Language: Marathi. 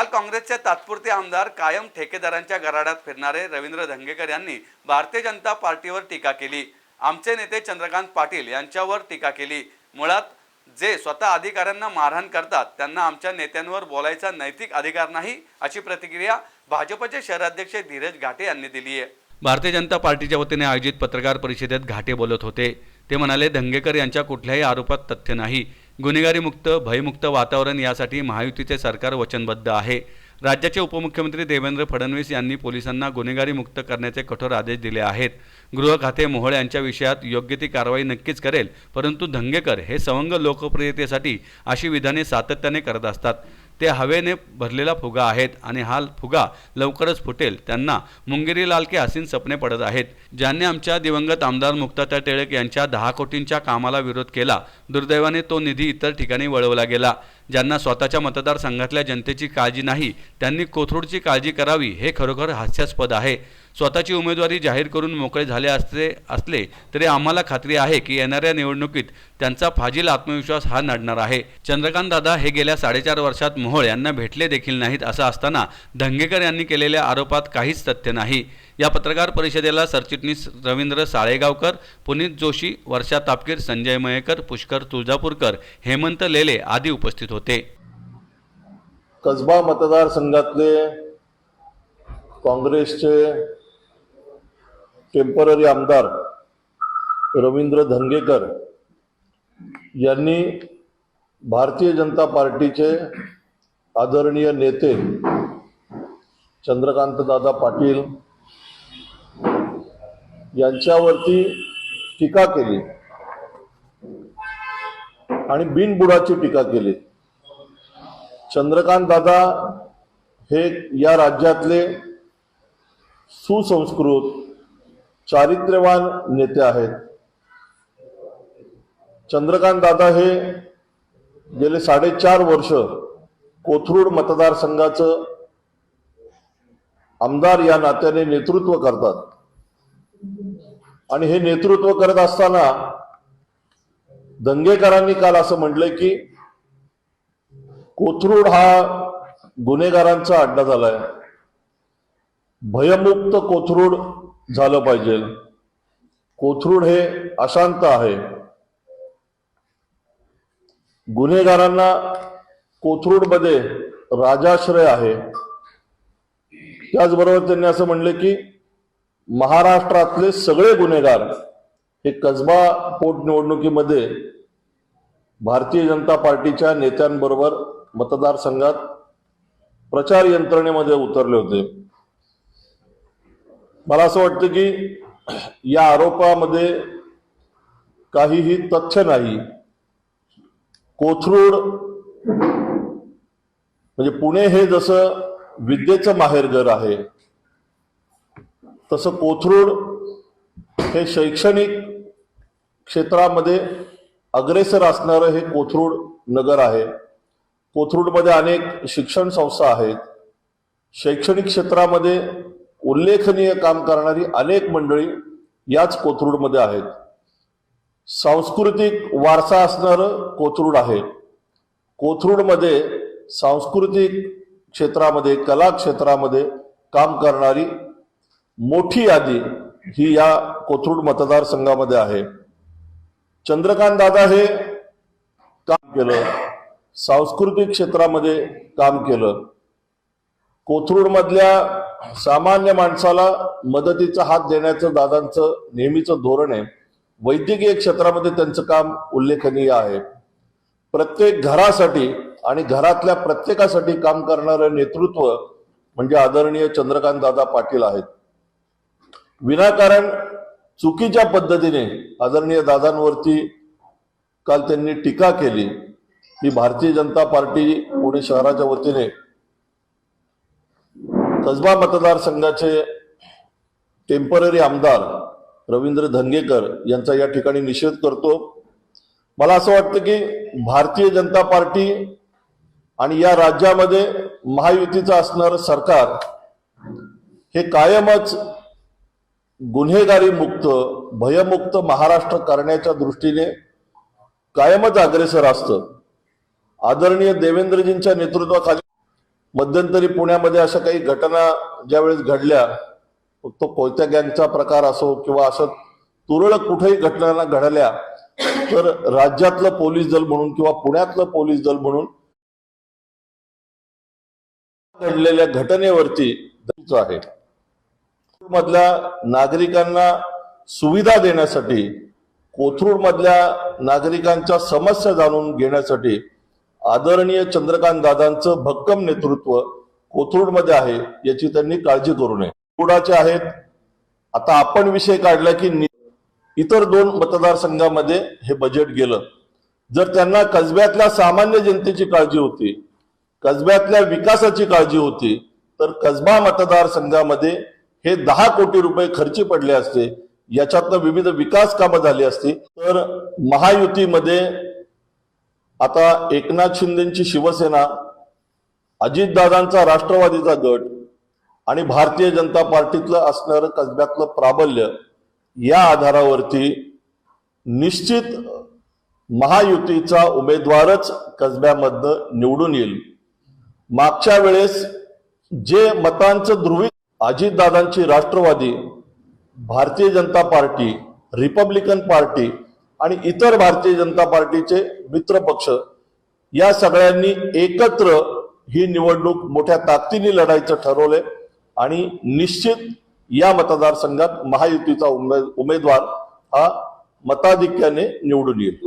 काल काँग्रेसचे तात्पुरते आमदार कायम ठेकेदारांच्या गराड्यात फिरणारे रवींद्र धंगेकर यांनी भारतीय जनता पार्टीवर टीका केली. आमचे नेते चंद्रकांत पाटील यांच्यावर टीका केली. मुळात जे स्वतः अधिकाऱ्यांना मारहाण करतात त्यांना आमच्या नेत्यांवर बोलायचा नैतिक अधिकार नाही अशी प्रतिक्रिया भाजपचे शहराध्यक्ष धीरज घाटे यांनी दिली आहे. भारतीय जनता पार्टीच्या वतीने आयोजित पत्रकार परिषदेत घाटे बोलत होते. ते म्हणाले धंगेकर यांच्या कुठल्याही आरोपात तथ्य नाही. गुन्हेगारीमुक्त भयमुक्त वातावरण यासाठी महायुतीचे सरकार वचनबद्ध आहे. राज्याचे उपमुख्यमंत्री देवेंद्र फडणवीस यांनी पोलिसांना गुन्हेगारी मुक्त करण्याचे कठोर आदेश दिले आहेत. गृह खाते मोहोळ यांच्या विषयात योग्य ती कारवाई नक्कीच करेल परंतु धंगेकर हे सवंग लोकप्रियतेसाठी अशी विधाने सातत्याने करत असतात. ते हवेने भरलेला फुगा आहेत आणि हा फुगा लवकरच फुटेल. त्यांना मुंगेरी लालके हसीन सपने पडत आहेत. ज्यांनी आमच्या दिवंगत आमदार मुक्ताताई टिळक यांच्या दहा कोटींच्या कामाला विरोध केला दुर्दैवाने तो निधी इतर ठिकाणी वळवला गेला. ज्यांना स्वतःच्या मतदारसंघातल्या जनतेची काळजी नाही त्यांनी कोथरूडची काळजी करावी हे खरोखर हास्यास्पद आहे. स्वतःची उमेदवारी जाहीर करून मोकळे झाले असते असले तरी आम्हाला खात्री आहे की येणाऱ्या निवडणुकीत त्यांचा फाजील आत्मविश्वास हा नडणार आहे. चंद्रकांत दादा हे गेल्या साडेचार वर्षात मोहोळ यांना भेटले देखील नाहीत असं असताना धंगेकर यांनी केलेल्या आरोपात काहीच तथ्य नाही. या पत्रकार परिषदेला सरचिटणीस रवींद्र साळेगावकर पुनीत जोशी वर्षा तापकीर संजय मयेकर पुष्कर तुळजापूरकर हेमंत लेले आदी उपस्थित होते. कसबा मतदारसंघातले काँग्रेसचे टेंपररी आमदार रवींद्र धंगेकर यांनी भारतीय जनता पार्टीचे आदरणीय नेते चंद्रकांत दादा पाटील यांच्यावरती टीका केली आणि बिनबुडाची टीका केली. चंद्रकांत दादा हे या राज्यातले सुसंस्कृत चारित्र्यवान नेते आहेत. चंद्रकांत दादा हे गेले साडेचार वर्ष कोथरूड मतदारसंघाचं आमदार या नात्याने नेतृत्व करतात. आणि हे नेतृत्व करत असताना दंगेकरांनी काल असं म्हटलंय की कोथरूड हा गुन्हेगारांचा अड्डा झालाय. भयमुक्त कोथरूड झालं पाहिजे. कोथरूड हे अशांत आहे. गुन्हेगारांना कोथरूडमध्ये राजाश्रय आहे. त्याचबरोबर त्यांनी असं म्हणले की महाराष्ट्रातले सगळे गुन्हेगार हे कसबा पोटनिवडणुकीमध्ये भारतीय जनता पार्टीच्या नेत्यांबरोबर मतदारसंघात प्रचार यंत्रणेमध्ये उतरले होते. मला असं वाटतं की या आरोपामध्ये काहीही तथ्य नाही. कोथरूड म्हणजे पुणे हे जसं विद्येचं माहेरघर आहे तसं कोथरूड हे शैक्षणिक क्षेत्रामध्ये अग्रेसर असणारं हे कोथरूड नगर आहे. कोथरूडमध्ये अनेक शिक्षण संस्था आहेत. शैक्षणिक क्षेत्रामध्ये उल्लेखनीय काम करणारी अनेक मंडळी याच कोथरूडमध्ये आहेत. सांस्कृतिक वारसा असणारं कोथरूड आहे. कोथरूडमध्ये सांस्कृतिक क्षेत्रामध्ये कला क्षेत्रामध्ये काम करणारी मोठी यादी ही या कोथरूड मतदारसंघामध्ये आहे. चंद्रकांत दादा हे काम केलं सांस्कृतिक क्षेत्रामध्ये काम केलं. कोथरूडमधल्या सामान्य माणसाला मदतीचा हात देण्याचं दादांचं नेहमीचं धोरण आहे. वैद्यकीय क्षेत्रामध्ये त्यांचं काम उल्लेखनीय आहे. प्रत्येक घरासाठी आणि घरातल्या प्रत्येकासाठी काम करणारं नेतृत्व म्हणजे आदरणीय चंद्रकांत दादा पाटील आहेत. विनाकारण चुकीच्या पद्धतीने आदरणीय दादांवरती काल त्यांनी टीका केली. ही भारतीय जनता पार्टी पुणे शहराच्या वतीने कसबा मतदारसंघाचे टेंपररी आमदार रवींद्र धंगेकर यांचा या ठिकाणी निषेध करतो. मला असं वाटतं की भारतीय जनता पार्टी आणि या राज्यामध्ये महायुतीचं असणारं सरकार हे कायमच गुन्हेगारी मुक्त भयमुक्त महाराष्ट्र करण्याच्या दृष्टीने कायमच अग्रेसर असतं. आदरणीय देवेंद्रजींच्या नेतृत्वाखाली मध्यंतरी पुण्यामध्ये अशा काही घटना ज्यावेळेस घडल्या तो कोयत्या गँगचा प्रकार असो किंवा असं तुरळक कुठेही घटना घडल्या तर राज्यातलं पोलीस दल म्हणून किंवा पुण्यातलं पोलीस दल म्हणून घडलेल्या घटनेवरती आहे. मधल्या नागरिकांना सुविधा देण्यासाठी कोथरूड मधल्या नागरिकांच्या समस्या जाणून घेण्यासाठी आदरणीय चंद्रकांत दादांचं भक्कम नेतृत्व कोथरूडमध्ये आहे याची त्यांनी काळजी करू नये. कुडाचे आहेत. आता आपण विषय काढला की इतर दोन मतदारसंघामध्ये हे बजेट गेलं. जर त्यांना कसब्यातल्या सामान्य जनतेची काळजी होती कसब्यातल्या विकासाची काळजी होती तर कसबा मतदारसंघामध्ये हे दहा कोटी रुपये खर्ची पडले असते. याच्यातनं विविध विकास कामं झाली असती. तर महायुतीमध्ये आता एकनाथ शिंदेची शिवसेना अजितदादांचा राष्ट्रवादीचा गट आणि भारतीय जनता पार्टीतलं असणारं कसब्यातलं प्राबल्य या आधारावरती निश्चित महायुतीचा उमेदवारच कसब्यामधनं निवडून येईल. मागच्या वेळेस जे मतांचं ध्रुवी अजितदादांची Rashtrawadi Bharatiya Janata party Republican party आणि इतर भारतीय जनता पार्टीचे मित्र पक्ष या सगळ्यांनी एकत्र ही निवडणूक मोठ्या ताकदीने लढायचं ठरवलंय. आणि निश्चित या मतदारसंघात महायुतीचा उमेदवार हा मताधिक्याने निवडून येईल.